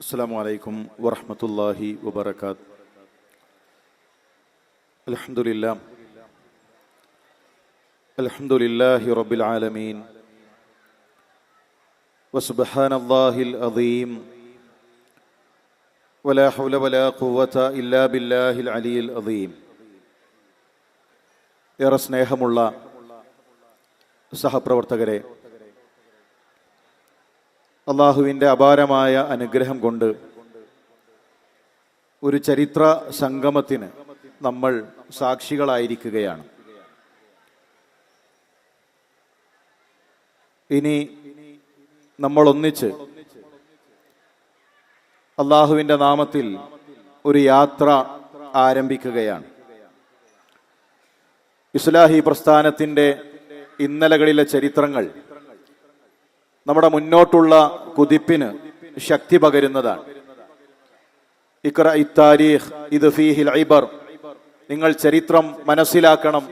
السلام عليكم ورحمة الله وبركاته الحمد لله الحمد لله رب العالمين وسبحان الله العظيم ولا حول ولا قوة إلا بالله العلي العظيم ഏറെ സ്നേഹമുള്ള സഹപ്രവർത്തകരെ അള്ളാഹുവിന്റെ അപാരമായ അനുഗ്രഹം കൊണ്ട് ഒരു ചരിത്ര സംഗമത്തിന് നമ്മൾ സാക്ഷികളായിരിക്കുകയാണ്. ഇനി നമ്മൾ ഒന്നിച്ച് അള്ളാഹുവിന്റെ നാമത്തിൽ ഒരു യാത്ര ആരംഭിക്കുകയാണ്. ഇസ്ലാഹി പ്രസ്ഥാനത്തിന്റെ ഇന്നലകളിലെ ചരിത്രങ്ങൾ നമ്മുടെ മുന്നോട്ടുള്ള കുതിപ്പിന് ശക്തി പകരുന്നതാണ്. ഇക്ര ഇത്താരീഖ് ഇത് ഫീഹിൽ ഐബർ. നിങ്ങൾ ചരിത്രം മനസ്സിലാക്കണം.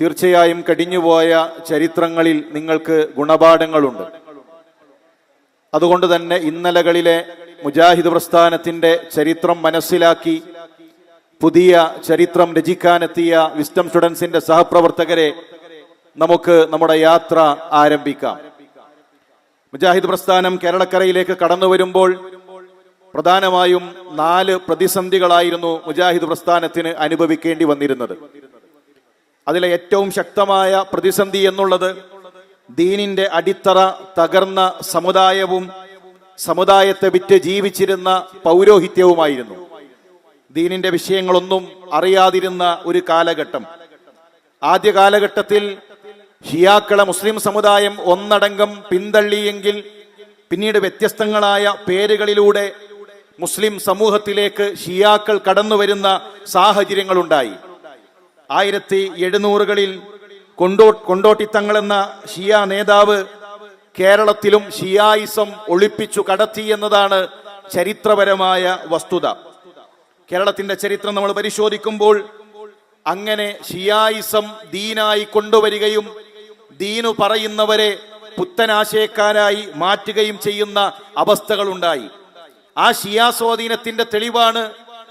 തീർച്ചയായും കടിഞ്ഞുപോയ ചരിത്രങ്ങളിൽ നിങ്ങൾക്ക് ഗുണപാഠങ്ങളുണ്ട്. അതുകൊണ്ട് തന്നെ ഇന്നലകളിലെ മുജാഹിദ് പ്രസ്ഥാനത്തിന്റെ ചരിത്രം മനസ്സിലാക്കി പുതിയ ചരിത്രം രചിക്കാനെത്തിയ വിസ്റ്റം സ്റ്റുഡൻസിന്റെ സഹപ്രവർത്തകരെ നമുക്ക് നമ്മുടെ യാത്ര ആരംഭിക്കാം. മുജാഹിദ് പ്രസ്ഥാനം കേരളക്കരയിലേക്ക് കടന്നു വരുമ്പോൾ പ്രധാനമായും നാല് പ്രതിസന്ധികളായിരുന്നു മുജാഹിദ് പ്രസ്ഥാനത്തിന് അനുഭവിക്കേണ്ടി വന്നിരുന്നത്. അതിലെ ഏറ്റവും ശക്തമായ പ്രതിസന്ധി എന്നുള്ളത് ദീനിന്റെ അടിത്തറ തകർന്ന സമുദായവും സമുദായത്തെ വിറ്റ് ജീവിച്ചിരുന്ന പൗരോഹിത്യവുമായിരുന്നു. ദീനിന്റെ വിഷയങ്ങളൊന്നും അറിയാതിരുന്ന ഒരു കാലഘട്ടം. ആദ്യ കാലഘട്ടത്തിൽ ഷിയാക്കളെ മുസ്ലിം സമുദായം ഒന്നടങ്കം പിന്തള്ളിയെങ്കിൽ പിന്നീട് വ്യത്യസ്തങ്ങളായ പേരുകളിലൂടെ മുസ്ലിം സമൂഹത്തിലേക്ക് ഷിയാക്കൾ കടന്നു വരുന്ന സാഹചര്യങ്ങളുണ്ടായി. ആയിരത്തി എഴുന്നൂറുകളിൽ കൊണ്ടോ കൊണ്ടോട്ടിത്തങ്ങൾ എന്ന ഷിയ നേതാവ് കേരളത്തിലും ഷിയായിസം ഒളിപ്പിച്ചു കടത്തി എന്നതാണ് ചരിത്രപരമായ വസ്തുത. കേരളത്തിന്റെ ചരിത്രം നമ്മൾ പരിശോധിക്കുമ്പോൾ അങ്ങനെ ഷിയായിസം ദീനായി കൊണ്ടുവരികയും ദീനു പറയുന്നവരെ പുത്തനാശയക്കാരായി മാറ്റുകയും ചെയ്യുന്ന അവസ്ഥകളുണ്ടായി. ആ ഷിയാ സ്വാധീനത്തിന്റെ തെളിവാണ്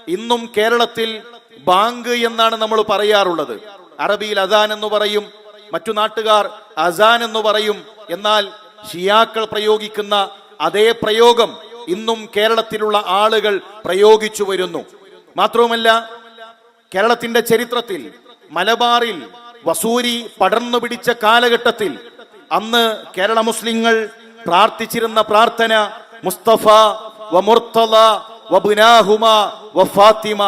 ഇന്നും കേരളത്തിൽ ബാങ്ക് എന്നാണ് നമ്മൾ പറയാറുള്ളത്. അറബിയിൽ അസാൻ എന്ന് പറയും മറ്റു നാട്ടുകാർ അസാൻ എന്ന് പറയും. എന്നാൽ ഷിയാക്കൾ പ്രയോഗിക്കുന്ന അതേ പ്രയോഗം ഇന്നും കേരളത്തിലുള്ള ആളുകൾ പ്രയോഗിച്ചു വരുന്നു. മാത്രവുമല്ല കേരളത്തിന്റെ ചരിത്രത്തിൽ മലബാറിൽ വസൂരി പടർന്നു പിടിച്ച കാലഘട്ടത്തിൽ അന്ന് കേരള മുസ്ലിങ്ങൾ പ്രാർത്ഥിച്ചിരുന്ന പ്രാർത്ഥന മുസ്തഫ വ മുർത്തല വ ബുനാഹുമ വ ഫാത്തിമ.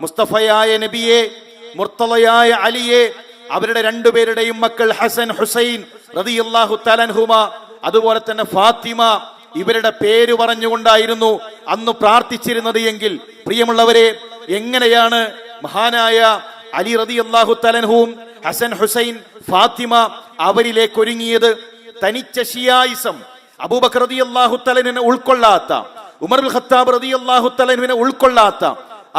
മുസ്തഫയായ നബിയെ മുർത്തലയായ അലിയെ അവരുടെ രണ്ടുപേരുടെയും മക്കൾ ഹസൻ ഹുസൈൻ റളിയല്ലാഹു തലൻഹുമ അതുപോലെ തന്നെ ഫാത്തിമ ഇവരുടെ പേര് പറഞ്ഞുകൊണ്ടായിരുന്നു അന്ന് പ്രാർത്ഥിച്ചിരുന്നത് എങ്കിൽ. പ്രിയമുള്ളവരെ എങ്ങനെയാണ് മഹാനായ അലി റതി അള്ളാഹു തലൻഹുവും ഹസൻ ഹുസൈൻ ഫാത്തിമ അവരിലേക്ക് ഒരുങ്ങിയത് തനിച്ച ഷിയായിസം. അബൂബക്കർ റതി അള്ളാഹു തലനെ ഉൾക്കൊള്ളാത്ത ഉമർ ഖത്താബ് റതി അള്ളാഹു ഉൾക്കൊള്ളാത്ത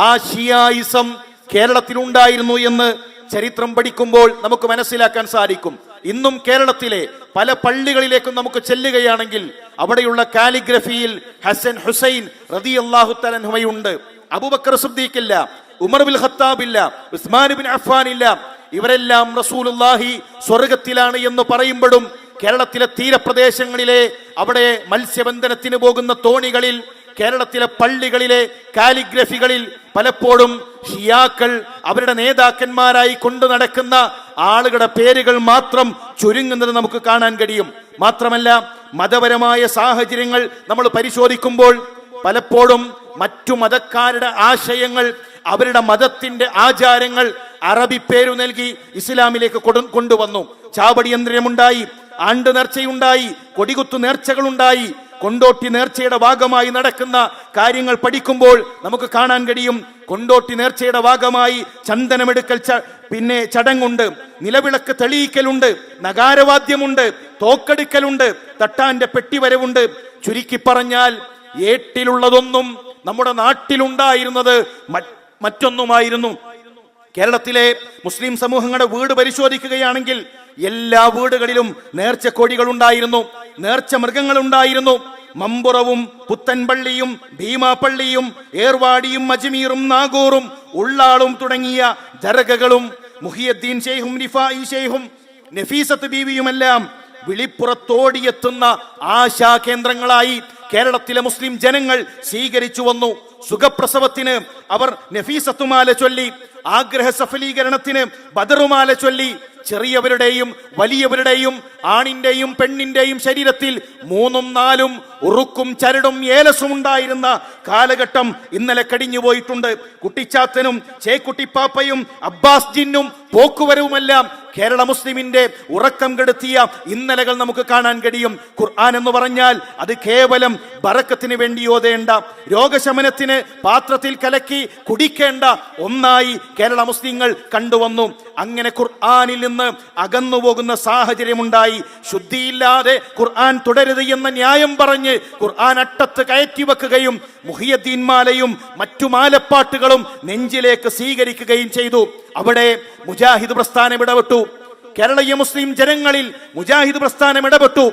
ആ ഷിയായിസം കേരളത്തിൽ ഉണ്ടായിരുന്നു എന്ന് ചരിത്രം പഠിക്കുമ്പോൾ നമുക്ക് മനസ്സിലാക്കാൻ സാധിക്കും. ഇന്നും കേരളത്തിലെ പല പള്ളികളിലേക്കും നമുക്ക് ചെല്ലുകയാണെങ്കിൽ അവിടെയുള്ള കാലിഗ്രഫിയിൽ ഹസൻ ഹുസൈൻ റതി അള്ളാഹു തലൻഹുമയുണ്ട് അബൂബക്കർ സുദ്ദീഖില്ല ഉമർ ബിൻ ഖത്താബ് ഇല്ല ഉസ്മാൻ ബിൻ അഫ്ഫാൻ ഇല്ല ഇവരെല്ലാം റസൂലുള്ളാഹി സ്വർഗത്തിലാണ് എന്ന് പറയുമ്പോഴും കേരളത്തിലെ തീരപ്രദേശങ്ങളിലെ അവിടെ മത്സ്യബന്ധനത്തിന് പോകുന്ന തോണികളിൽ കേരളത്തിലെ പള്ളികളിലെ കാലിഗ്രഫികളിൽ പലപ്പോഴും ഷിയാക്കൾ അവരുടെ നേതാക്കന്മാരായി കൊണ്ടു നടക്കുന്ന ആളുകളുടെ പേരുകൾ മാത്രം ചുരുങ്ങുന്നത് നമുക്ക് കാണാൻ കഴിയും. മാത്രമല്ല മതപരമായ സാഹചര്യങ്ങൾ നമ്മൾ പരിശോധിക്കുമ്പോൾ പലപ്പോഴും മറ്റു മതക്കാരുടെ ആശയങ്ങൾ അവരുടെ മതത്തിന്റെ ആചാരങ്ങൾ അറബി പേരു നൽകി ഇസ്ലാമിലേക്ക് കൊണ്ടുവന്നു. ചാവടിയന്ത്രമുണ്ടായി ആണ്ട് നേർച്ചയുണ്ടായി കൊടികുത്തു നേർച്ചകളുണ്ടായി. കൊണ്ടോട്ടി നേർച്ചയുടെ ഭാഗമായി നടക്കുന്ന കാര്യങ്ങൾ പഠിക്കുമ്പോൾ നമുക്ക് കാണാൻ കഴിയും. കൊണ്ടോട്ടി നേർച്ചയുടെ ഭാഗമായി ചന്ദനമെടുക്കൽ പിന്നെ ചടങ്ങുണ്ട്. നിലവിളക്ക് തെളിയിക്കലുണ്ട്. നഗാരവാദ്യമുണ്ട്. തോക്കെടുക്കലുണ്ട്. തട്ടാന്റെ പെട്ടിവരവുണ്ട് ചുരുക്കി പറഞ്ഞാൽ ഏട്ടിലുള്ളതൊന്നും നമ്മുടെ നാട്ടിലുണ്ടായിരുന്നത് മറ്റൊന്നുമായിരുന്നു. കേരളത്തിലെ മുസ്ലിം സമൂഹങ്ങളുടെ വീട് പരിശോധിക്കുകയാണെങ്കിൽ എല്ലാ വീടുകളിലും നേർച്ച കൊടികൾ ഉണ്ടായിരുന്നു നേർച്ച മൃഗങ്ങൾ ഉണ്ടായിരുന്നു മമ്പുറവും പുത്തൻപള്ളിയും ഭീമാപ്പള്ളിയും ഏർവാടിയും അജ്മീറും നാഗൂറും ഉള്ളാളും തുടങ്ങിയ ദർഗകളും മുഹിയദ്ദീൻ ഷെയ്ഖും നിഫായി ഷെയ്ഖും നഫീസത്ത് ബീവിയുമെല്ലാം വിളിപ്പുറത്തോടിയെത്തുന്ന ആശാ കേന്ദ്രങ്ങളായി കേരളത്തിലെ മുസ്ലിം ജനങ്ങൾ സ്വീകരിച്ചു വന്നു. സുഖപ്രസവത്തിന് അവർ നഫീസത്തുമാല ചൊല്ലി. ആഗ്രഹ സഫലീകരണത്തിന് ബദറുമാല ചൊല്ലി ചെറിയവരുടെയും വലിയവരുടെയും ആണിന്റെയും പെണ്ണിന്റെയും ശരീരത്തിൽ മൂന്നും നാലും ഉറുക്കും ചരടും ഏലസും ഉണ്ടായിരുന്ന കാലഘട്ടം ഇന്നലെ കടിഞ്ഞു പോയിട്ടുണ്ട്. കുട്ടിച്ചാത്തനും ചേക്കുട്ടിപ്പാപ്പയും അബ്ബാസ് ജിന്നും പോക്കുവരവുമെല്ലാം കേരള മുസ്ലിമിന്റെ ഉറക്കം കെടുത്തിയ ഇന്നലകൾ നമുക്ക് കാണാൻ കഴിയും. ഖുർആൻ എന്ന് പറഞ്ഞാൽ അത് കേവലം ബറക്കത്തിന് വേണ്ടി ഓതേണ്ട രോഗശമനത്തിന് പാത്രത്തിൽ കലക്കി കുടിക്കേണ്ട ഒന്നായി കേരള മുസ്ലിങ്ങൾ കണ്ടുവന്നു. അങ്ങനെ ഖുർആാനിൽ നിന്ന് അകന്നു പോകുന്ന സാഹചര്യമുണ്ടായി. ശുദ്ധിയില്ലാതെ ഖുർആൻ തുടരുത് എന്ന ന്യായം പറഞ്ഞ് ഖുർആൻ അട്ടത്ത് കയറ്റി വെക്കുകയും മുഹിയദ്ദീൻ മാലയും മറ്റു മാലപ്പാട്ടുകളും നെഞ്ചിലേക്ക് സ്വീകരിക്കുകയും ചെയ്തു. അവിടെ മുജാഹിദ് പ്രസ്ഥാനം ഇടപെട്ടു. കേരളീയ മുസ്ലിം ജനങ്ങളിൽ മുജാഹിദ് പ്രസ്ഥാനം ഇടപെട്ടു.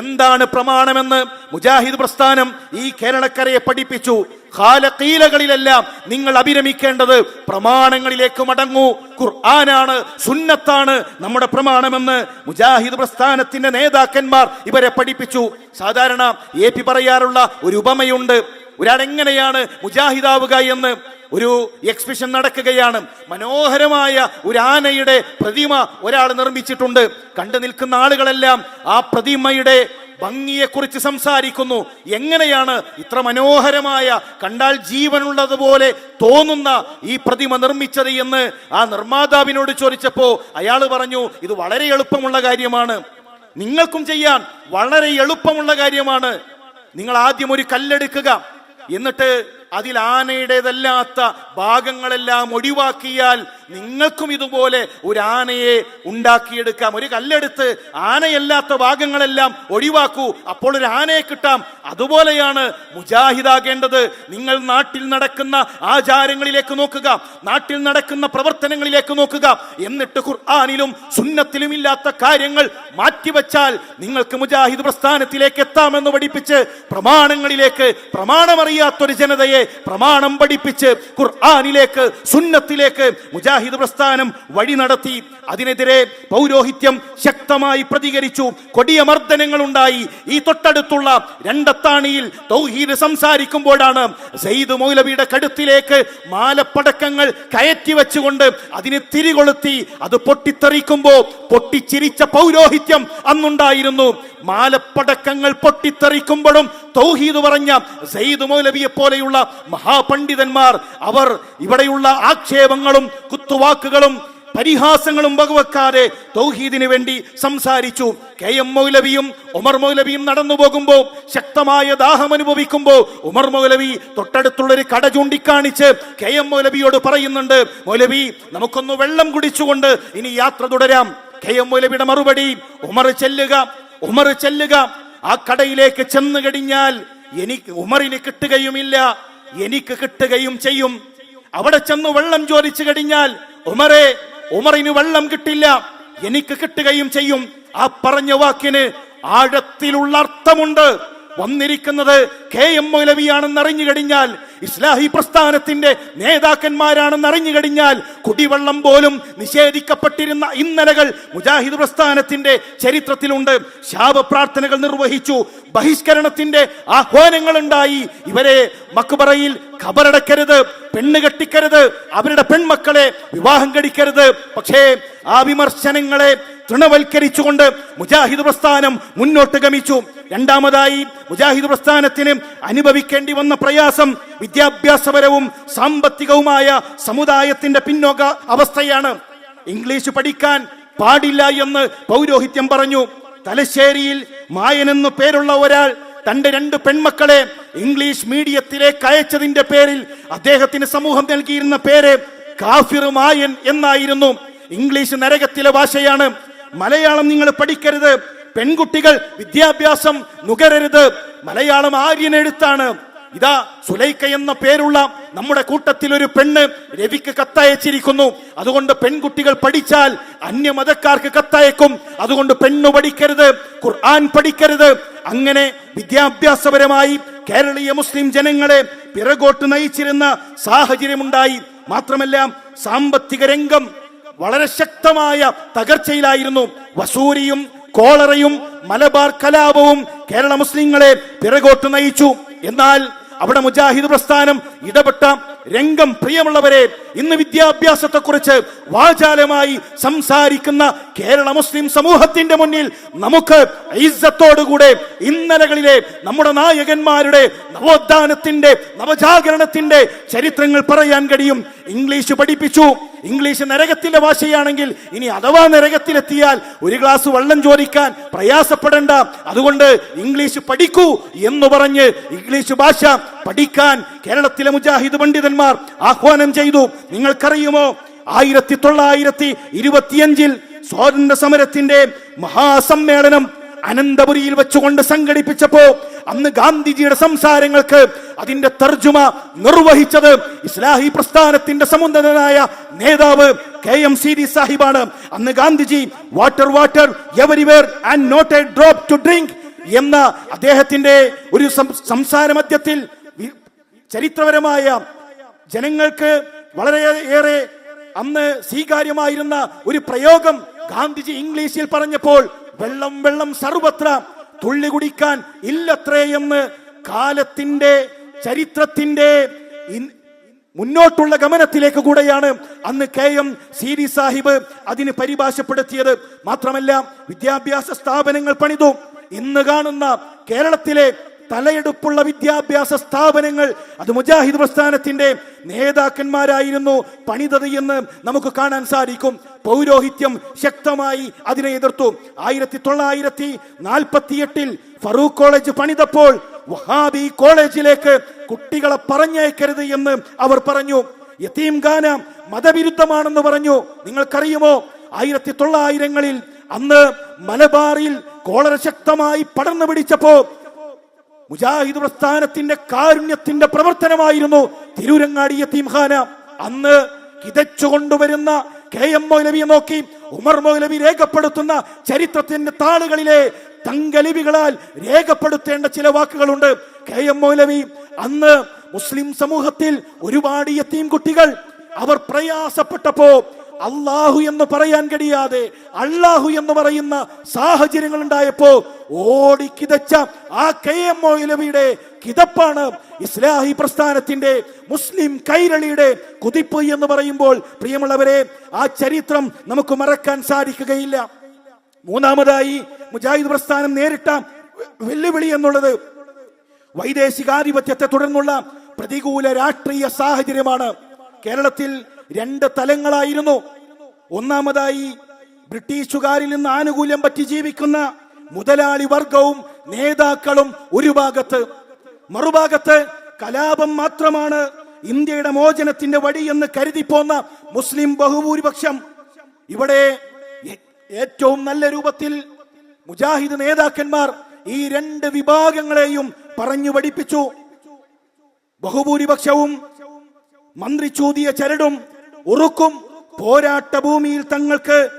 എന്താണ് പ്രമാണമെന്ന് മുജാഹിദ് പ്രസ്ഥാനം ഈ കേരളക്കരയെ പഠിപ്പിച്ചു. കാലക്കീലകളിലെല്ലാം നിങ്ങൾ അഭിരമിക്കേണ്ടത് പ്രമാണങ്ങളിലേക്ക് മടങ്ങൂ. ഖുർആനാണ് സുന്നത്താണ് നമ്മുടെ പ്രമാണമെന്ന് മുജാഹിദ് പ്രസ്ഥാനത്തിന്റെ നേതാക്കന്മാർ ഇവരെ പഠിപ്പിച്ചു. സാധാരണ എ പി പറയാറുള്ള ഒരു ഉപമയുണ്ട്. ഒരാൾ എങ്ങനെയാണ് മുജാഹിദാവുക എന്ന് ഒരു എക്സിബിഷൻ നടക്കുകയാണ്. മനോഹരമായ ഒരു ആനയുടെ പ്രതിമ ഒരാൾ നിർമ്മിച്ചിട്ടുണ്ട്. കണ്ടു നിൽക്കുന്ന ആളുകളെല്ലാം ആ പ്രതിമയുടെ ഭംഗിയെക്കുറിച്ച് സംസാരിക്കുന്നു. എങ്ങനെയാണ് ഇത്ര മനോഹരമായ കണ്ടാൽ ജീവനുള്ളതുപോലെ തോന്നുന്ന ഈ പ്രതിമ നിർമ്മിച്ചത് എന്ന് ആ നിർമ്മാതാവിനോട് ചോദിച്ചപ്പോ അയാൾ പറഞ്ഞു ഇത് വളരെ എളുപ്പമുള്ള കാര്യമാണ്. നിങ്ങൾക്കും ചെയ്യാൻ വളരെ എളുപ്പമുള്ള കാര്യമാണ്. നിങ്ങൾ ആദ്യം ഒരു കല്ലെടുക്കുക. എന്നിട്ട് അതിൽ ആനയുടേതല്ലാത്ത ഭാഗങ്ങളെല്ലാം ഒഴിവാക്കിയാൽ നിങ്ങൾക്കും ഇതുപോലെ ഒരു ആനയെ ഉണ്ടാക്കിയെടുക്കാം. ഒരു കല്ലെടുത്ത് ആനയല്ലാത്ത ഭാഗങ്ങളെല്ലാം ഒഴിവാക്കൂ. അപ്പോൾ ഒരു ആനയെ കിട്ടാം. അതുപോലെയാണ് മുജാഹിദാകേണ്ടത്. നിങ്ങൾ നാട്ടിൽ നടക്കുന്ന ആചാരങ്ങളിലേക്ക് നോക്കുക. നാട്ടിൽ നടക്കുന്ന പ്രവർത്തനങ്ങളിലേക്ക് നോക്കുക. എന്നിട്ട് ഖുർആാനിലും സുന്നത്തിലും ഇല്ലാത്ത കാര്യങ്ങൾ മാറ്റിവെച്ചാൽ നിങ്ങൾക്ക് മുജാഹിദ് പ്രസ്ഥാനത്തിലേക്ക് എത്താമെന്ന് പഠിപ്പിച്ച് പ്രമാണങ്ങളിലേക്ക് പ്രമാണമറിയാത്തൊരു ജനതയെ പ്രമാണം പഠിപ്പിച്ച് ഖുർആാനിലേക്ക് സുന്നത്തിലേക്ക് മുജാഹിദ് പ്രസ്ഥാനം വഴി നടത്തി. അതിനെതിരെ പൗരോഹിത്യം ശക്തമായി പ്രതികരിച്ചു. കൊടിയ മർദ്ദനങ്ങൾ ഉണ്ടായി ഈ തൊട്ടടുത്തുള്ള രണ്ടത്താണിയിൽ തൗഹീദ് സംസാരിക്കുമ്പോഴാണ് സെയ്ദ് മൗലവിയുടെ കടുത്തിലേക്ക് മാലപ്പടക്കങ്ങൾ കയറ്റി വെച്ചുകൊണ്ട് അതിനെ തിരികൊളുത്തി അത് പൊട്ടിത്തെറിക്കുമ്പോ പൊട്ടിച്ചിരിച്ച പൗരോഹിത്യം അന്നുണ്ടായിരുന്നു. മാലപ്പടക്കങ്ങൾ പൊട്ടിത്തെറിക്കുമ്പോഴും തൗഹീദ് പറഞ്ഞ സെയ്ദ് മൗലവിയെ പോലെയുള്ള മഹാപണ്ഡിതന്മാർ അവർ ഇവിടെയുള്ള ആക്ഷേപങ്ങളും കുത്തുവാക്കുകളും പരിഹാസങ്ങളും വകവെക്കാതെ തൗഹീദിന് വേണ്ടി സംസാരിച്ചു. കെ എം മൗലവിയും ഉമർ മൗലവിയും നടന്നു പോകുമ്പോൾ ശക്തമായ ദാഹം അനുഭവിക്കുമ്പോൾ ഉമർ മൗലവി തൊട്ടടുത്തുള്ള ഒരു കട ചൂണ്ടിക്കാണിച്ച് കെ എം മൗലവിയോട് പറയുന്നുണ്ട് മൗലവി നമുക്കൊന്ന് വെള്ളം കുടിച്ചുകൊണ്ട് ഇനി യാത്ര തുടരാം. കെ എം മൗലവിയുടെ മറുപടി ഉമർ ചെല്ലുക. ഉമർ ചെല്ലുക. ആ കടയിലേക്ക് ചെന്ന് കഴിഞ്ഞാൽ എനിക്ക് ഉമറിന് കിട്ടുകയുമില്ല. എനിക്ക് കിട്ടുകയും ചെയ്യും. അവിടെ ചെന്ന് വെള്ളം ചോദിച്ചു കഴിഞ്ഞാൽ ഉമറെ ഉമറിന് വെള്ളം കിട്ടില്ല. എനിക്ക് കിട്ടുകയും ചെയ്യും. ആ പറഞ്ഞ വാക്കിന് ആഴത്തിലുള്ള അർത്ഥമുണ്ട്. വന്നിരിക്കുന്നത് കെ എം മൗലവിയാണെന്ന് അറിഞ്ഞു കഴിഞ്ഞാൽ ഇസ്ലാഹി പ്രസ്ഥാനത്തിന്റെ നേതാക്കന്മാരാണെന്ന് അറിഞ്ഞു കഴിഞ്ഞാൽ കുടിവെള്ളം പോലും നിഷേധിക്കപ്പെട്ടിരുന്ന ഇന്നലകൾ മുജാഹിദ് പ്രസ്ഥാനത്തിന്റെ ചരിത്രത്തിലുണ്ട്. ശാപപ്രാർത്ഥനകൾ നിർവഹിച്ചു. ബഹിഷ്കരണത്തിന്റെ ആഹ്വാനങ്ങൾ ഉണ്ടായി ഇവരെ മക്ബറയിൽ ഖബറടക്കരുത് പെണ്ണ് കെട്ടിക്കരുത് അവരുടെ പെൺമക്കളെ വിവാഹം കഴിക്കരുത്. പക്ഷേ ആ വിമർശനങ്ങളെ തൃണവൽക്കരിച്ചുകൊണ്ട് മുജാഹിദ് പ്രസ്ഥാനം മുന്നോട്ട് ഗമിച്ചു. രണ്ടാമതായി മുജാഹിദ് പ്രസ്ഥാനത്തിന് അനുഭവിക്കേണ്ടി വന്ന പ്രയാസം വിദ്യാഭ്യാസപരവും സാമ്പത്തികവുമായ സമുദായത്തിന്റെ പിന്നോക്ക അവസ്ഥയാണ്. ഇംഗ്ലീഷ് പഠിക്കാൻ പാടില്ല എന്ന് പൗരോഹിത്യം പറഞ്ഞു. തലശ്ശേരിയിൽ മായൻ എന്നു പേരുള്ള ഒരാൾ തന്റെ രണ്ട് പെൺമക്കളെ ഇംഗ്ലീഷ് മീഡിയത്തിലേക്ക് അയച്ചതിന്റെ പേരിൽ അദ്ദേഹത്തിന് സമൂഹം നൽകിയിരുന്ന പേര് കാഫിർ മായൻ എന്നായിരുന്നു. ഇംഗ്ലീഷ് നരകത്തിലെ ഭാഷയാണ്. മലയാളം നിങ്ങൾ പഠിക്കരുത്. പെൺകുട്ടികൾ വിദ്യാഭ്യാസം നുകരരുത്. മലയാളം ആര്യൻ എഴുത്താണ് ഇതാ സുലൈക്ക എന്ന പേരുള്ള നമ്മുടെ കൂട്ടത്തിൽ ഒരു പെണ്ണ് രവിക്ക് കത്തയച്ചിരിക്കുന്നു. അതുകൊണ്ട് പെൺകുട്ടികൾ പഠിച്ചാൽ അന്യമതക്കാർക്ക് കത്തയക്കും. അതുകൊണ്ട് പെണ്ണു പഠിക്കരുത് ഖുർആൻ പഠിക്കരുത്. അങ്ങനെ വിദ്യാഭ്യാസപരമായി കേരളീയ മുസ്ലിം ജനങ്ങളെ പിറകോട്ട് നയിച്ചിരുന്ന സാഹചര്യമുണ്ടായി. മാത്രമല്ല സാമ്പത്തിക രംഗം വളരെ ശക്തമായ തകർച്ചയിലായിരുന്നു. വസൂരിയും കോളറയും മലബാർ കലാപവും കേരള മുസ്ലിങ്ങളെ പിറകോട്ട് നയിച്ചു. എന്നാൽ അവിടെ മുജാഹിദ് പ്രസ്ഥാനം ഇടപെട്ട രംഗം പ്രിയമുള്ളവരെ ഇന്ന് വിദ്യാഭ്യാസത്തെക്കുറിച്ച് വാചാലമായി സംസാരിക്കുന്ന കേരള മുസ്ലിം സമൂഹത്തിന്റെ മുന്നിൽ നമുക്ക് ഐസത്തോടുകൂടെ ഇന്നലകളിലെ നമ്മുടെ നായകന്മാരുടെ നവോത്ഥാനത്തിന്റെ നവജാഗരണത്തിന്റെ ചരിത്രങ്ങൾ പറയാൻ കഴിയും. ഇംഗ്ലീഷ് പഠിപ്പിച്ചു. ഇംഗ്ലീഷ് നരകത്തിന്റെ ഭാഷയാണെങ്കിൽ ഇനി അഥവാ നരകത്തിലെത്തിയാൽ ഒരു ഗ്ലാസ് വെള്ളം ചോദിക്കാൻ പ്രയാസപ്പെടേണ്ട. അതുകൊണ്ട് ഇംഗ്ലീഷ് പഠിക്കൂ എന്ന് പറഞ്ഞ് ഇംഗ്ലീഷ് ഭാഷ പഠിക്കാൻ കേരളത്തിലെ മുജാഹിദ് പണ്ഡിതന്മാർ ആഹ്വാനം ചെയ്തു. നിങ്ങൾക്കറിയുമോ? ആയിരത്തി തൊള്ളായിരത്തി ഇരുപത്തിയഞ്ചിൽ സ്വാതന്ത്ര്യ സമരത്തിന്റെ മഹാസമ്മേളനം അനന്തപുരിയിൽ വെച്ചുകൊണ്ട് സംഘടിപ്പിച്ചപ്പോ അന്ന് ഗാന്ധിജിയുടെ സംസാരങ്ങൾക്ക് അതിന്റെ തർജുമ നിർവഹിച്ചത് ഇസ്ലാഹി പ്രസ്ഥാനത്തിന്റെ സമുന്നതനായ നേതാവ് കെ എം സി സാഹിബാണ്. അന്ന് Gandhiji water water everywhere and not a drop to drink എന്ന അദ്ദേഹത്തിന്റെ ഒരു സംസാര മധ്യത്തിൽ ചരിത്രപരമായ ജനങ്ങൾക്ക് വളരെയേറെ അന്ന് സ്വീകാര്യമായിരുന്ന ഒരു പ്രയോഗം ഗാന്ധിജി ഇംഗ്ലീഷിൽ പറഞ്ഞപ്പോൾ വെള്ളം വെള്ളം സർവത്ര തുള്ളി കുടിക്കാൻ ഇല്ലത്രേ എന്ന് കാലത്തിന്റെ ചരിത്രത്തിന്റെ മുന്നോട്ടുള്ള ഗമനത്തിലേക്ക് കൂടെയാണ് അന്ന് കെ എം സീരി സാഹിബ് അതിന് പരിഭാഷപ്പെടുത്തിയത്. മാത്രമല്ല വിദ്യാഭ്യാസ സ്ഥാപനങ്ങൾ പണിതു. ഇന്ന് കാണുന്ന കേരളത്തിലെ തലയെടുപ്പുള്ള വിദ്യാഭ്യാസ സ്ഥാപനങ്ങൾ അത് മുജാഹിദ് പ്രസ്ഥാനത്തിന്റെ നേതാക്കന്മാരായിരുന്നു പണിതത് എന്ന് നമുക്ക് കാണാൻ സാധിക്കും. പൗരോഹിത്യം ശക്തമായി അതിനെ എതിർത്തു. ആയിരത്തി തൊള്ളായിരത്തി നാൽപ്പത്തി എട്ടിൽ ഫറൂഖ് കോളേജ് പണിതപ്പോൾ വഹാബി കോളേജിലേക്ക് കുട്ടികളെ പറഞ്ഞയക്കരുത് എന്ന് അവർ പറഞ്ഞു. യത്തീം ഖാന മതവിരുദ്ധമാണെന്ന് പറഞ്ഞു. നിങ്ങൾക്കറിയുമോ? ആയിരത്തി തൊള്ളായിരങ്ങളിൽ അന്ന് മലബാറിൽ കോളറ ശക്തമായി പടർന്നു പിടിച്ചപ്പോ മുജാഹിദ് പ്രസ്ഥാനത്തിന്റെ കാരുണ്യത്തിന്റെ പ്രവർത്തനമായിരുന്നു തിരൂരങ്ങാടി യത്തീംഖാന അന്ന് കിതച്ചു കൊണ്ടുവരുന്ന കെ എം മൗലവിയെ നോക്കി ഉമർ മൗലവി രേഖപ്പെടുത്തുന്ന ചരിത്രത്തിന്റെ താളുകളിലെ തങ്കലിപികളാൽ രേഖപ്പെടുത്തേണ്ട ചില വാക്കുകളുണ്ട്. കെ എം മൗലവി അന്ന് മുസ്ലിം സമൂഹത്തിൽ ഒരുപാട് യത്തീം കുട്ടികൾ അവർ പ്രയാസപ്പെട്ടപ്പോ അള്ളാഹു എന്ന് പറയാൻ കഴിയാതെ അള്ളാഹു എന്ന് പറയുന്ന സാഹചര്യങ്ങൾ ഉണ്ടായപ്പോ ഓടി കിതച്ച ആ കെ എം മൗലവിയുടെ കിതപ്പാണ് ഇസ്ലാഹി പ്രസ്ഥാനത്തിന്റെ മുസ്ലിം കൈരളിയുടെ കുതിപ്പ് എന്ന് പറയുമ്പോൾ. പ്രിയമുള്ളവരെ ആ ചരിത്രം നമുക്ക് മറക്കാൻ സാധിക്കുകയില്ല. മൂന്നാമതായി മുജാഹിദ് പ്രസ്ഥാനം നേരിട്ട വെല്ലുവിളി എന്നുള്ളത് വൈദേശികാധിപത്യത്തെ തുടർന്നുള്ള പ്രതികൂല രാഷ്ട്രീയ സാഹചര്യമാണ്. കേരളത്തിൽ രണ്ട് തലങ്ങളായിരുന്നു. ഒന്നാമതായി ബ്രിട്ടീഷുകാരിൽ നിന്ന് ആനുകൂല്യം പറ്റി ജീവിക്കുന്ന മുതലാളി വർഗവും നേതാക്കളും ഒരു ഭാഗത്ത്. മറുഭാഗത്ത് കലാപം മാത്രമാണ് ഇന്ത്യയുടെ മോചനത്തിന്റെ വഴി എന്ന് കരുതിപ്പോന്ന മുസ്ലിം ബഹുഭൂരിപക്ഷം. ഇവിടെ ഏറ്റവും നല്ല രൂപത്തിൽ മുജാഹിദ് നേതാക്കന്മാർ ഈ രണ്ട് വിഭാഗങ്ങളെയും പറഞ്ഞു പഠിപ്പിച്ചു. ബഹുഭൂരിപക്ഷവും മന്ത്രി ചൂതിയ ചരടും ഉറുക്കും പോരാട്ട ഭൂമിയിൽ തങ്ങൾക്ക്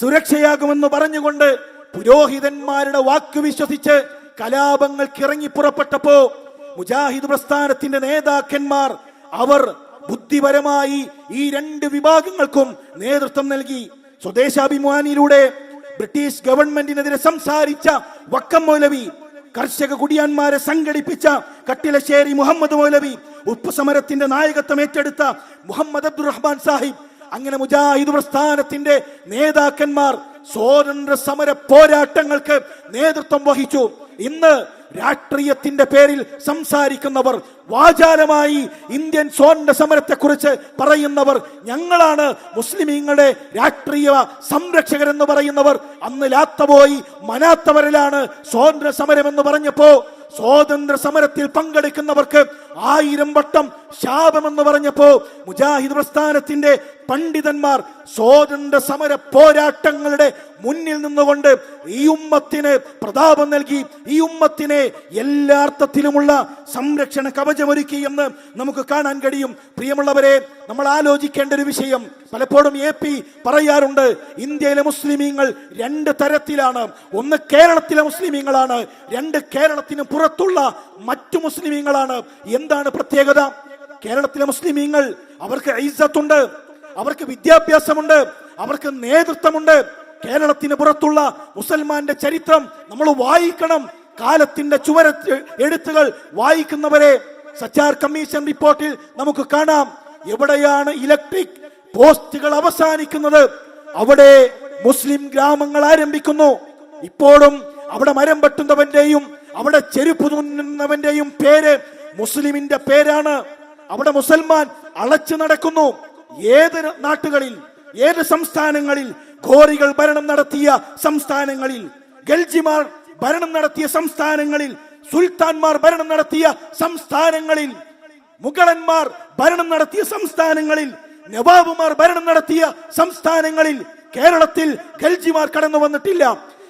സുരക്ഷയാകുമെന്ന് പറഞ്ഞുകൊണ്ട് പുരോഹിതന്മാരുടെ വാക്ക് വിശ്വസിച്ച് കലാപങ്ങൾക്ക് ഇറങ്ങി പുറപ്പെട്ടപ്പോ മുജാഹിദ് പ്രസ്ഥാനത്തിന്റെ നേതാക്കന്മാർ അവർ ബുദ്ധിപരമായി ഈ രണ്ട് വിഭാഗങ്ങൾക്കും നേതൃത്വം നൽകി. സ്വദേശാഭിമാനിയിലൂടെ ബ്രിട്ടീഷ് ഗവൺമെന്റിനെതിരെ സംസാരിച്ച വക്കം മൗലവി കർഷക കുടിയാന്മാരെ സംഘടിപ്പിച്ച കട്ടിലശ്ശേരി മുഹമ്മദ് മൗലവി ഉപ്പ് സമരത്തിന്റെ നായകത്വം ഏറ്റെടുത്ത മുഹമ്മദ് അബ്ദുറഹ്മാൻ സാഹിബ് അങ്ങനെ മുജാഹിദ് പ്രസ്ഥാനത്തിന്റെ നേതാക്കന്മാർ സ്വാതന്ത്ര്യ സമര പോരാട്ടങ്ങൾക്ക് നേതൃത്വം വഹിച്ചു. ഇന്ന് രാഷ്ട്രീയത്തിന്റെ പേരിൽ സംസാരിക്കുന്നവർ വാചാലമായി ഇന്ത്യൻ സ്വാതന്ത്ര്യ സമരത്തെ കുറിച്ച് പറയുന്നവർ ഞങ്ങളാണ് മുസ്ലിമീങ്ങളുടെ രാഷ്ട്രീയ സംരക്ഷകരെന്ന് പറയുന്നവർ. അന്ന് ലാത്തപോയി മനാത്തവരിലാണ് സ്വാതന്ത്ര്യ സമരം എന്ന് പറഞ്ഞപ്പോ സ്വാതന്ത്ര്യ സമരത്തിൽ പങ്കെടുക്കുന്നവർക്ക് ആയിരം വട്ടം ശാപമെന്ന് പറഞ്ഞപ്പോ മുജാഹിദ് പ്രസ്ഥാനത്തിന്റെ പണ്ഡിതന്മാർ സ്വാതന്ത്ര്യ സമര പോരാട്ടങ്ങളുടെ മുന്നിൽ നിന്നുകൊണ്ട് ഈ ഉമ്മത്തിന് പ്രതാപം നൽകി ഈ ഉമ്മത്തിനെ എല്ലാ അർത്ഥത്തിലുമുള്ള സംരക്ഷണ കവചമൊരുക്കി എന്ന് നമുക്ക് കാണാൻ കഴിയും. പ്രിയമുള്ളവരെ നമ്മൾ ആലോചിക്കേണ്ട ഒരു വിഷയം പലപ്പോഴും എ പി പറയാറുണ്ട് ഇന്ത്യയിലെ മുസ്ലിമീങ്ങൾ രണ്ട് തരത്തിലാണ്. ഒന്ന് കേരളത്തിലെ മുസ്ലിമീങ്ങളാണ് രണ്ട് കേരളത്തിന് പുറത്തുള്ള മറ്റു മുസ്ലിമീങ്ങളാണ്. എന്താണ് പ്രത്യേകത? കേരളത്തിലെ മുസ്ലിമീങ്ങൾ അവർക്ക് ഐസത്തുണ്ട് അവർക്ക് വിദ്യാഭ്യാസമുണ്ട് അവർക്ക് നേതൃത്വമുണ്ട്. കേരളത്തിന് പുറത്തുള്ള മുസൽമാന്റെ ചരിത്രം നമ്മൾ വായിക്കണം. കാലത്തിന്റെ ചുവര എഴുത്തുകൾ വായിക്കുന്നവരെ സച്ചാർ കമ്മീഷൻ റിപ്പോർട്ടിൽ നമുക്ക് കാണാം. എവിടെയാണ് ഇലക്ട്രിക് പോസ്റ്റുകൾ അവസാനിക്കുന്നത്? അവിടെ മുസ്ലിം ഗ്രാമങ്ങൾ ആരംഭിക്കുന്നു. ഇപ്പോഴും അവിടെ മരം വെട്ടുന്നവന്റെയും അവിടെ ചെരുപ്പ് തുന്നുന്നവന്റെയും പേര് മുസ്ലിമിന്റെ പേരാണ്. അവിടെ മുസൽമാൻ അളച്ചു നടക്കുന്നു. ഏത് നാട്ടുകളിൽ ഏത് സംസ്ഥാനങ്ങളിൽ ഘോറികൾ ഭരണം നടത്തിയ സംസ്ഥാനങ്ങളിൽ ഗൽജിമാർ ഭരണം നടത്തിയ സംസ്ഥാനങ്ങളിൽ സുൽത്താൻമാർ ഭരണം നടത്തിയ സംസ്ഥാനങ്ങളിൽ മുഗളന്മാർ ഭരണം നടത്തിയ സംസ്ഥാനങ്ങളിൽ നവാബുമാർ ഭരണം നടത്തിയ സംസ്ഥാനങ്ങളിൽ കേരളത്തിൽ ഖൽജിമാർ കടന്നു വന്നിട്ടില്ല.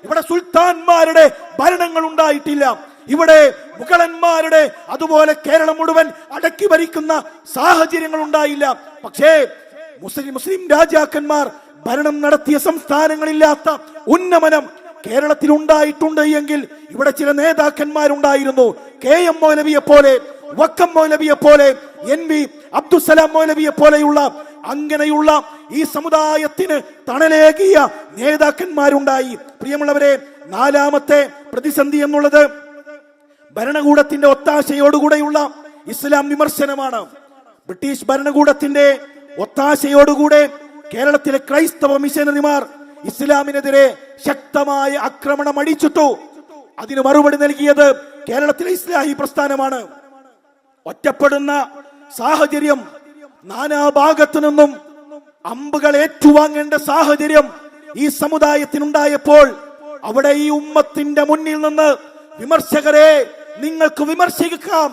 ഇവിടെ സുൽത്താൻമാരുടെ ഭരണങ്ങൾ ഉണ്ടായിട്ടില്ല. ഇവിടെ മുഗളന്മാരുടെ അതുപോലെ കേരളം മുഴുവൻ അടക്കി ഭരിക്കുന്ന സാഹചര്യങ്ങൾ ഉണ്ടായില്ല. പക്ഷേ മുസ്ലിം മുസ്ലിം രാജാക്കന്മാർ ഭരണം നടത്തിയ സംസ്ഥാനങ്ങളില്ലാത്ത ഉന്നമനം കേരളത്തിൽ ഉണ്ടായിട്ടുണ്ട് എങ്കിൽ ഇവിടെ ചില നേതാക്കന്മാരുണ്ടായിരുന്നു. കെ എം മൗലവിയെ പോലെ വക്കം മൗലവിയെ പോലെ എൻ വി അബ്ദുസലാം മൗലവിയെ പോലെയുള്ള അങ്ങനെയുള്ള ഈ സമുദായത്തിന് തണലേകിയ നേതാക്കന്മാരുണ്ടായി. പ്രിയമുള്ളവരെ നാലാമത്തെ പ്രതിസന്ധി എന്നുള്ളത് ഭരണകൂടത്തിന്റെ ഒത്താശയോടുകൂടെയുള്ള ഇസ്ലാം വിമർശനമാണ്. ബ്രിട്ടീഷ് ഭരണകൂടത്തിന്റെ ഒത്താശയോടുകൂടെ കേരളത്തിലെ ക്രൈസ്തവ മിഷനറിമാർ ഇസ്ലാമിനെതിരെ ശക്തമായ ആക്രമണം അടിച്ചിട്ടു. അതിന് മറുപടി നൽകിയത് കേരളത്തിലെ ഇസ്ലാഹി പ്രസ്ഥാനമാണ്. ഒറ്റപ്പെടുന്ന സാഹചര്യം നാനാഭാഗത്തു നിന്നും അമ്പുകൾ ഏറ്റുവാങ്ങേണ്ട സാഹചര്യം ഈ സമുദായത്തിനുണ്ടായപ്പോൾ അവിടെ ഈ ഉമ്മത്തിന്റെ മുന്നിൽ നിന്ന് വിമർശകരെ നിങ്ങൾക്ക് വിമർശിക്കാം.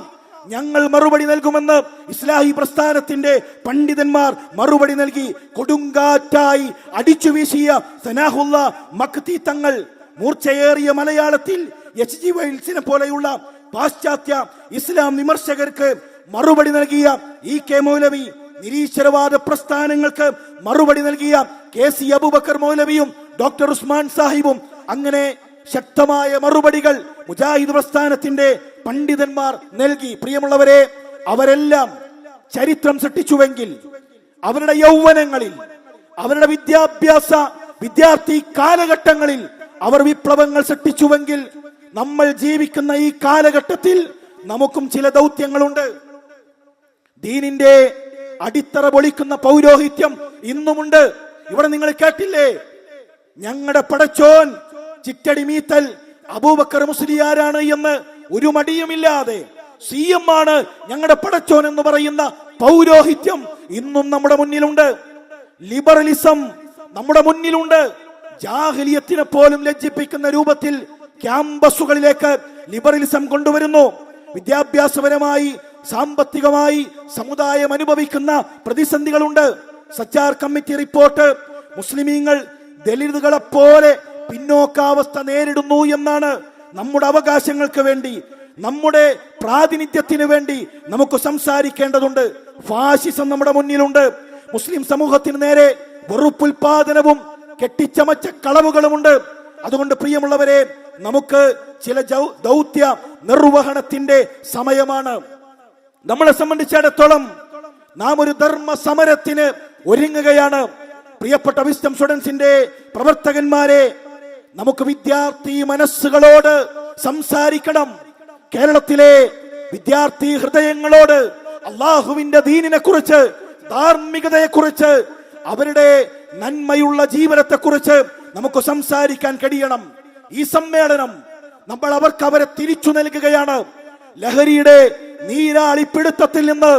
ഞങ്ങൾ മറുപടി നൽകുമെന്ന് ഇസ്ലാഹി പ്രസ്ഥാനത്തിന്റെ പണ്ഡിതന്മാർ മറുപടി നൽകി. കൊടുങ്കാറ്റായി അടിച്ചു വീശിയ സനാഹുല്ല മക്തി തങ്ങൾ മൂർച്ചയേറിയ മലയാളത്തിൽ എച്ച് ജി വൈൽസിനെ പോലെയുള്ള പാശ്ചാത്യ ഇസ്ലാം വിമർശകർക്ക് മറുപടി നൽകിയ ഇ കെ മൗലവി നിരീശ്വരവാദ പ്രസ്ഥാനങ്ങൾക്ക് മറുപടി നൽകിയ കെ സി അബുബക്കർ മൗലവിയും ഡോക്ടർ ഉസ്മാൻ സാഹിബും. അങ്ങനെ ശക്തമായ മറുപടികൾ മുജാഹിദ് പ്രസ്ഥാനത്തിന്റെ പണ്ഡിതന്മാർ നൽകി. പ്രിയമുള്ളവരെ അവരെല്ലാം ചരിത്രം സൃഷ്ടിച്ചുവെങ്കിൽ അവരുടെ യൗവനങ്ങളിൽ അവരുടെ വിദ്യാഭ്യാസ വിദ്യാർത്ഥി കാലഘട്ടങ്ങളിൽ അവർ വിപ്ലവങ്ങൾ സൃഷ്ടിച്ചുവെങ്കിൽ നമ്മൾ ജീവിക്കുന്ന ഈ കാലഘട്ടത്തിൽ നമുക്കും ചില ദൗത്യങ്ങളുണ്ട്. ദീനിന്റെ അടിത്തറ പൊളിക്കുന്ന പൗരോഹിത്യം ഇന്നുമുണ്ട്. ഇവിടെ നിങ്ങൾ കേട്ടില്ലേ? ഞങ്ങളുടെ പടച്ചോൻ ചിറ്റടി മീത്തൽ അബൂബക്കർ മുസ്ലിയാരാണ് എന്ന് ഒരു മടിയുമില്ലാതെ സി എം ആണ് ഞങ്ങളുടെ പടച്ചോൻ എന്ന് പറയുന്ന പൗരോഹിത്യം ഇന്നും നമ്മുടെ മുന്നിലുണ്ട്. ലിബറലിസം നമ്മുടെ മുന്നിലുണ്ട്. ജാഹലിയത്തിനെ പോലും ലജ്ജിപ്പിക്കുന്ന രൂപത്തിൽ ക്യാമ്പസുകളിലേക്ക് ലിബറലിസം കൊണ്ടുവരുന്നു. വിദ്യാഭ്യാസപരമായി സാമ്പത്തികമായി സമുദായം അനുഭവിക്കുന്ന പ്രതിസന്ധികളുണ്ട്. സച്ചാർ കമ്മിറ്റി റിപ്പോർട്ട് മുസ്ലിമീങ്ങൾ ദലിതുകളെ പോലെ പിന്നോക്കാവസ്ഥ നേരിടുന്നു എന്നാണ് നമ്മുടെ അവകാശങ്ങൾക്ക് വേണ്ടി നമ്മുടെ പ്രാതിനിധ്യത്തിന് വേണ്ടി നമുക്ക് സംസാരിക്കേണ്ടതുണ്ട്. ഫാഷിസം നമ്മുടെ മുന്നിലുണ്ട്. മുസ്ലിം സമൂഹത്തിന് നേരെ വെറുപ്പുൽപാദനവും കെട്ടിച്ചമച്ച കളവുകളുമുണ്ട്. അതുകൊണ്ട് പ്രിയമുള്ളവരെ നമുക്ക് ചില ദൗത്യ നിർവഹണത്തിന്റെ സമയമാണ്. നമ്മളെ സംബന്ധിച്ചിടത്തോളം നാം ഒരു ധർമ്മ സമരത്തിന് ഒരുങ്ങുകയാണ്. പ്രിയപ്പെട്ട വിസ്റ്റം സ്റ്റുഡൻസിന്റെ പ്രവർത്തകന്മാരെ നമുക്ക് വിദ്യാർത്ഥി മനസ്സുകളോട് സംസാരിക്കണം. കേരളത്തിലെ വിദ്യാർത്ഥി ഹൃദയങ്ങളോട് അള്ളാഹുവിന്റെ ദീനിനെ കുറിച്ച് ധാർമ്മികതയെ കുറിച്ച് അവരുടെ നന്മയുള്ള ജീവിതത്തെ കുറിച്ച് നമുക്ക് സംസാരിക്കാൻ കഴിയണം. ഈ സമ്മേളനം നമ്മൾ അവർക്ക് അവരെ തിരിച്ചു നൽകുകയാണ്. ലഹരിയുടെ നീരാളിപ്പിടുത്തത്തിൽ നിന്ന്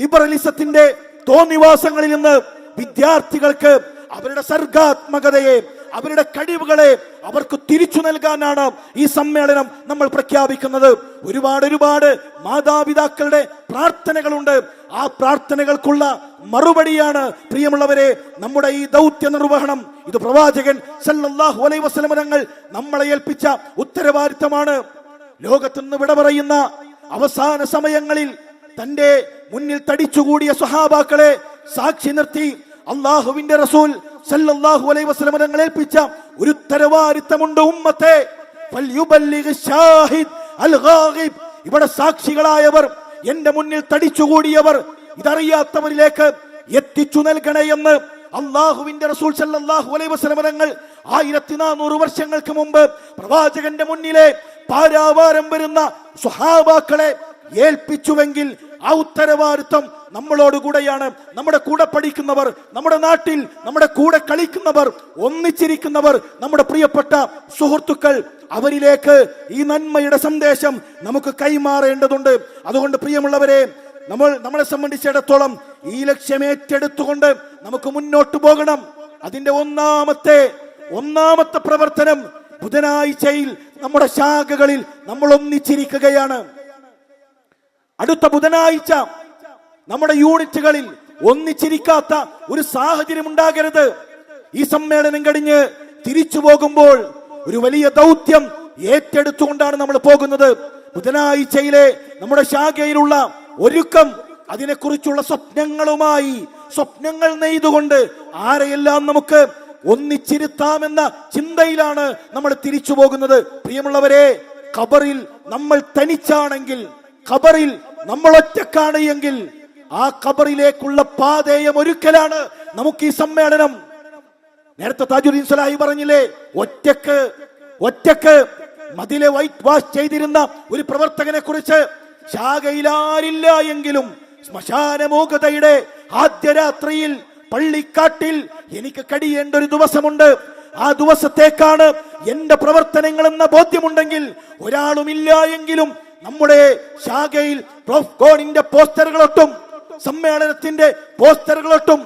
ലിബറലിസത്തിന്റെ തോന്നിവാസങ്ങളിൽ നിന്ന് വിദ്യാർത്ഥികൾക്ക് അവരുടെ സർഗാത്മകതയെ അവരുടെ കഴിവുകളെ അവർക്ക് തിരിച്ചു നൽകാനാണ് ഈ സമ്മേളനം നമ്മൾ പ്രഖ്യാപിക്കുന്നത്. ഒരുപാട് ഒരുപാട് മാതാപിതാക്കളുടെ പ്രാർത്ഥനകളുണ്ട്. ആ പ്രാർത്ഥനകൾക്കുള്ള മറുപടിയാണ് പ്രിയമുള്ളവരെ നമ്മുടെ ഈ ദൗത്യ നിർവഹണം. ഇത് പ്രവാചകൻ സല്ലല്ലാഹു അലൈഹി വസല്ലം തങ്ങൾ നമ്മളെ ഏൽപ്പിച്ച ഉത്തരവാദിത്തമാണ്. ലോകത്തുനിന്ന് വിട പറയുന്ന അവസാന സമയങ്ങളിൽ തന്റെ മുന്നിൽ തടിച്ചുകൂടിയ സ്വഹാബാക്കളെ സാക്ഷി നിർത്തി അള്ളാഹുവിന്റെ റസൂൽ സല്ലല്ലാഹു അലൈഹി വസല്ലം തങ്ങൾ ഏൽപ്പിച്ച ഒരു ഉത്തരവാദിത്തമുണ്ട് ഉമ്മത്തെ ഷാഹിദ് അൽ. ഇവിടെ സാക്ഷികളായവർ എന്റെ മുന്നിൽ തടിച്ചുകൂടിയവർ ഇതറിയാത്തവരിലേക്ക് എത്തിച്ചു നൽകണേ എന്ന് അള്ളാഹുവിന്റെ റസൂൽ സല്ലല്ലാഹു അലൈഹി വസല്ലം തങ്ങൾ ആയിരത്തി നാനൂറ് വർഷങ്ങൾക്ക് മുമ്പ് പ്രവാചകന്റെ മുന്നിലെ പാരാവാരം വരുന്ന സ്വഹാബാക്കളെ ഏൽപ്പിച്ചുവെങ്കിൽ ആ ഉത്തരവാദിത്വം നമ്മളോടുകൂടെയാണ്. നമ്മുടെ കൂടെ പഠിക്കുന്നവർ നമ്മുടെ നാട്ടിൽ നമ്മുടെ കൂടെ കളിക്കുന്നവർ ഒന്നിച്ചിരിക്കുന്നവർ നമ്മുടെ പ്രിയപ്പെട്ട സുഹൃത്തുക്കൾ അവരിലേക്ക് ഈ നന്മയുടെ സന്ദേശം നമുക്ക് കൈമാറേണ്ടതുണ്ട്. അതുകൊണ്ട് പ്രിയമുള്ളവരെ നമ്മൾ നമ്മളെ സംബന്ധിച്ചിടത്തോളം ഈ ലക്ഷ്യം ഏറ്റെടുത്തുകൊണ്ട് നമുക്ക് മുന്നോട്ട് പോകണം. അതിന്റെ ഒന്നാമത്തെ ഒന്നാമത്തെ പ്രവർത്തനം ബുധനാഴ്ചയിൽ നമ്മുടെ ശാഖകളിൽ നമ്മൾ ഒന്നിച്ചിരിക്കുകയാണ്. അടുത്ത ബുധനാഴ്ച നമ്മുടെ യൂണിറ്റുകളിൽ ഒന്നിച്ചിരിക്കാത്ത ഒരു സാഹചര്യം ഉണ്ടാകരുത്. ഈ സമ്മേളനം കഴിഞ്ഞ് തിരിച്ചു പോകുമ്പോൾ ഒരു വലിയ ദൗത്യം ഏറ്റെടുത്തുകൊണ്ടാണ് നമ്മൾ പോകുന്നത്. ബുധനാഴ്ചയിലെ നമ്മുടെ ശാഖയിലുള്ള ഒരുക്കം അതിനെക്കുറിച്ചുള്ള സ്വപ്നങ്ങളുമായി സ്വപ്നങ്ങൾ നെയ്തുകൊണ്ട് ആരെയെല്ലാം നമുക്ക് ഒന്നിച്ചിരുത്താമെന്ന ചിന്തയിലാണ് നമ്മൾ തിരിച്ചു പോകുന്നത്. പ്രിയമുള്ളവരെ ഖബറിൽ നമ്മൾ തനിച്ചാണെങ്കിൽ ഖബറിൽ നമ്മൾ ഒറ്റക്കാണ് എങ്കിൽ ആ ഖബറിലേക്കുള്ള പാതേയം ഒരുക്കലാണ് നമുക്ക് ഈ സമ്മേളനം. നേരത്തെ താജുദ്ദീൻ സലാഹി പറഞ്ഞില്ലേ ഒറ്റയ്ക്ക് ഒറ്റയ്ക്ക് മതിലെ വൈറ്റ് വാഷ് ചെയ്തിരുന്ന ഒരു പ്രവർത്തകനെ കുറിച്ച് ശാഖയിലാരില്ല എങ്കിലും ശ്മശാനമൂകതയുടെ ആദ്യ രാത്രിയിൽ പള്ളിക്കാട്ടിൽ എനിക്ക് കടിയേണ്ട ഒരു ദിവസമുണ്ട്. ആ ദിവസത്തേക്കാണ് എന്റെ പ്രവർത്തനങ്ങൾ എന്ന ബോധ്യമുണ്ടെങ്കിൽ ഒരാളുമില്ല എങ്കിലും നമ്മുടെ ശാഖയിൽ പോസ്റ്ററുകളൊട്ടും സമ്മേളനത്തിന്റെ പോസ്റ്ററുകളൊട്ടും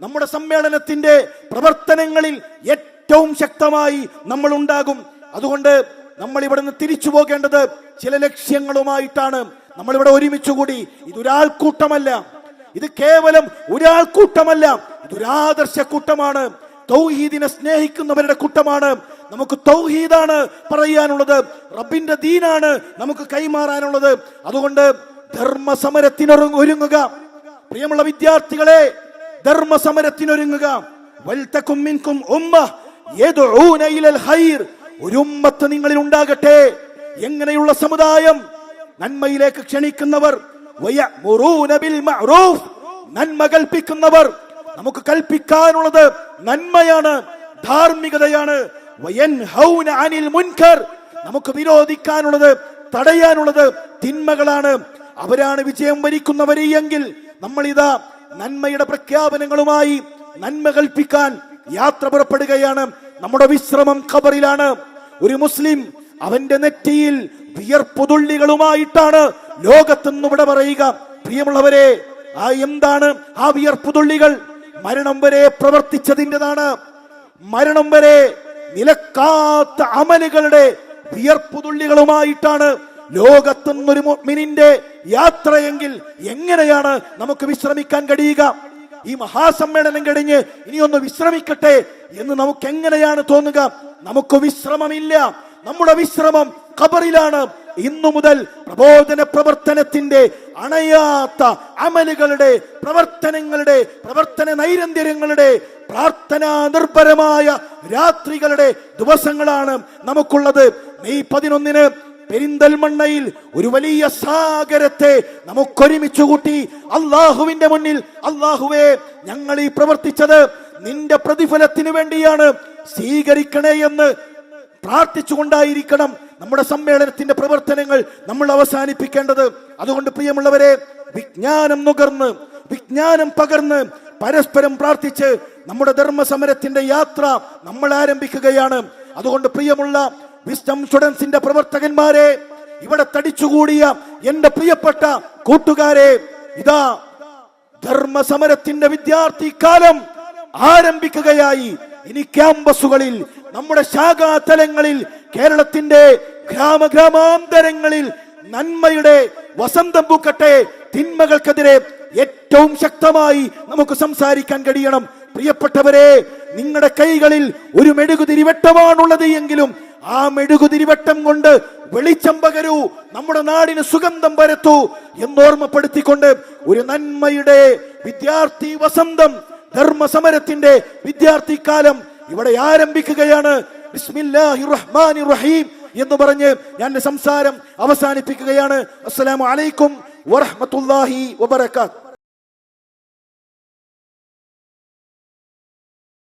നമ്മുടെ സമ്മേളനത്തിന്റെ പ്രവർത്തനങ്ങളിൽ ഏറ്റവും ശക്തമായി നമ്മൾ ഉണ്ടാകും അതുകൊണ്ട് നമ്മൾ ഇവിടെ നിന്ന് തിരിച്ചു പോകേണ്ടത് ചില ലക്ഷ്യങ്ങളുമായിട്ടാണ്. നമ്മൾ ഇവിടെ ഒരുമിച്ച് കൂടി ഇതൊരാൾക്കൂട്ടമല്ല. ഇത് കേവലം ഒരാൾക്കൂട്ടമല്ല. ഇതൊരാദർശ കൂട്ടമാണ്. തൗഹീദിനെ സ്നേഹിക്കുന്നവരുടെ കൂട്ടമാണ്. നമുക്ക് തൗഹീദാണ് പറയാനുള്ളത്. റബ്ബിന്റെ ദീനാണ് നമുക്ക് കൈമാറാനുള്ളത്. അതുകൊണ്ട് ധർമ്മ സമരത്തിനൊരു ഒരുങ്ങുക. പ്രിയമുള്ള വിദ്യാർത്ഥികളെ ധർമ്മ സമരത്തിനൊരുങ്ങുക വൽതകും മിൻകും ഉമ്മ ഒരു നിങ്ങളിൽ ഉണ്ടാകട്ടെ. എങ്ങനെയുള്ള സമുദായം? നന്മയിലേക്ക് ക്ഷണിക്കുന്നവർ. നന്മ കൽപ്പിക്കുന്നവർ. നമുക്ക് കൽപ്പിക്കാനുള്ളത് നന്മയാണ് ധാർമ്മികതയാണ്. അനിൽ മുൻകർ. നമുക്ക് വിരോധിക്കാനുള്ളത് തടയാനുള്ളത് തിന്മകളാണ്. അവരാണ് വിജയം വരിക്കുന്നവരെ ഇതാ നന്മയുടെ പ്രഖ്യാപനങ്ങളുമായി നന്മ കൽപ്പിക്കാൻ യാത്ര പുറപ്പെടുകയാണ്. നമ്മുടെ വിശ്രമം ഖബറിലാണ്. ഒരു മുസ്ലിം അവന്റെ നെറ്റിയിൽ വിയർപ്പുതുള്ളികളുമായിട്ടാണ് ലോകത്തെന്ന് ഇവിടെ പറയുക. പ്രിയമുള്ളവരെ ആ എന്താണ്? ആ വിയർപ്പുതുള്ളികൾ മരണം വരെ പ്രവർത്തിച്ചതിന്റെതാണ്. മരണം വരെ നിലക്കാത്ത അമലുകളുടെ വിയർപ്പുതുള്ളികളുമായിട്ടാണ് ലോകത്തുനിന്നൊരു മുഅ്മിനിന്റെ യാത്രയെങ്കിൽ എങ്ങനെയാണ് നമുക്ക് വിശ്രമിക്കാൻ കഴിയുക? ഈ മഹാസമ്മേളനം കഴിഞ്ഞ് ഇനിയൊന്ന് വിശ്രമിക്കട്ടെ എന്ന് നമുക്ക് എങ്ങനെയാണ് തോന്നുക? നമുക്ക് വിശ്രമമില്ല. നമ്മുടെ വിശ്രമം ഖബറിലാണ്. ഇന്നു മുതൽ പ്രബോധന പ്രവർത്തനത്തിന്റെ അണയാത്ത അമലുകളുടെ പ്രവർത്തനങ്ങളുടെ പ്രവർത്തന നൈരന്തര്യങ്ങളുടെ പ്രാർത്ഥനാ നിർഭരമായ രാത്രികളുടെ ദിവസങ്ങളാണ് നമുക്കുള്ളത്. മെയ് പതിനൊന്നിന് പെരിന്തൽമണ്ണയിൽ ഒരു വലിയ സാഗരത്തെ നമുക്കൊരുമിച്ച് കൂട്ടി അള്ളാഹുവിന്റെ മുന്നിൽ. അള്ളാഹുവേ ഞങ്ങൾ ഈ പ്രവർത്തിച്ചത് നിന്റെ പ്രതിഫലത്തിന് വേണ്ടിയാണ്. സ്വീകരിക്കണേ എന്ന് പ്രാർത്ഥിച്ചുകൊണ്ടായിരിക്കണം നമ്മുടെ സമ്മേളനത്തിന്റെ പ്രവർത്തനങ്ങൾ നമ്മൾ അവസാനിപ്പിക്കേണ്ടത്. അതുകൊണ്ട് പ്രിയമുള്ളവരെ വിജ്ഞാനം നുകർന്ന് വിജ്ഞാനം പകർന്ന് പരസ്പരം പ്രാർത്ഥിച്ച് നമ്മുടെ ധർമ്മസമരത്തിന്റെ യാത്ര നമ്മൾ ആരംഭിക്കുകയാണ്. അതുകൊണ്ട് പ്രിയമുള്ള വിസ്റ്റം സ്റ്റുഡൻസിന്റെ പ്രവർത്തകന്മാരെ ഇവിടെ തടിച്ചുകൂടിയ എന്റെ പ്രിയപ്പെട്ട കൂട്ടുകാരെ ഇതാ ധർമ്മസമരത്തിന്റെ വിദ്യാർത്ഥി കാലം ആരംഭിക്കുകയായി. ഇനി ക്യാമ്പസുകളിൽ നമ്മുടെ ശാഖാതലങ്ങളിൽ കേരളത്തിന്റെ ഗ്രാമ ഗ്രാമാന്തരങ്ങളിൽ നന്മയുടെ വസന്തം പൂക്കട്ടെ. തിന്മകൾക്കെതിരെ ഏറ്റവും ശക്തമായി നമുക്ക് സംസാരിക്കാൻ കഴിയണം. പ്രിയപ്പെട്ടവരെ നിങ്ങളുടെ കൈകളിൽ ഒരു മെഴുകുതിരി വെട്ടമാണുള്ളത് എങ്കിലും ആ മെഴുകുതിരിവട്ടം കൊണ്ട് വെളിച്ചം പകരൂ നമ്മുടെ നാടിന് സുഗന്ധം പരത്തൂ എന്നോർമ്മപ്പെടുത്തിക്കൊണ്ട് ഒരു നന്മയുടെ വിദ്യാർത്ഥി വസന്തം ധർമ്മസമരത്തിന്റെ വിദ്യാർത്ഥി കാലം ഇവിടെ ആരംഭിക്കുകയാണ്. ബിസ്മില്ലാഹി റഹ്മാനി റഹീം എന്ന് പറഞ്ഞ് ഞാൻ സംസാരം അവസാനിപ്പിക്കുകയാണ്. അസ്സലാമു അലൈക്കും വറഹ്മത്തുള്ളാഹി വബറകാത്ത്.